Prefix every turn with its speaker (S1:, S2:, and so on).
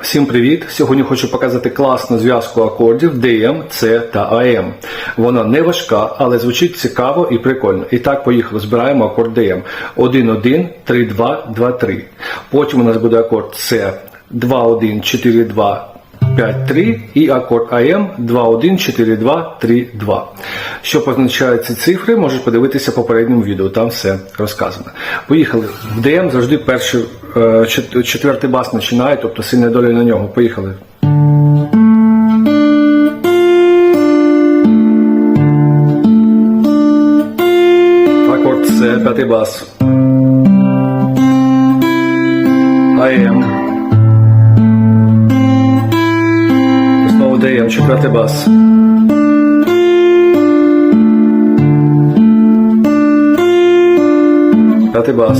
S1: Всім привіт! Сьогодні хочу показати класну зв'язку акордів DM, C та AM. Вона не важка, але звучить цікаво і прикольно. І так, поїхали. Збираємо акорд DM. 1, 1, 3, 2, 2, 3. Потім у нас буде акорд C 2, 1, 4, 2, 5, 3 і акорд AM 2, 1, 4, 2, 3, 2. Що позначають ці цифри, можеш подивитися в попередньому відео, там все розказано. Поїхали. В DM завжди перший е, четвертий бас починає, тобто сильна доля на нього. Поїхали. Акорд С, п'ятий бас. АМ. Знову ДМ, четвертий бас. П'ятий бас.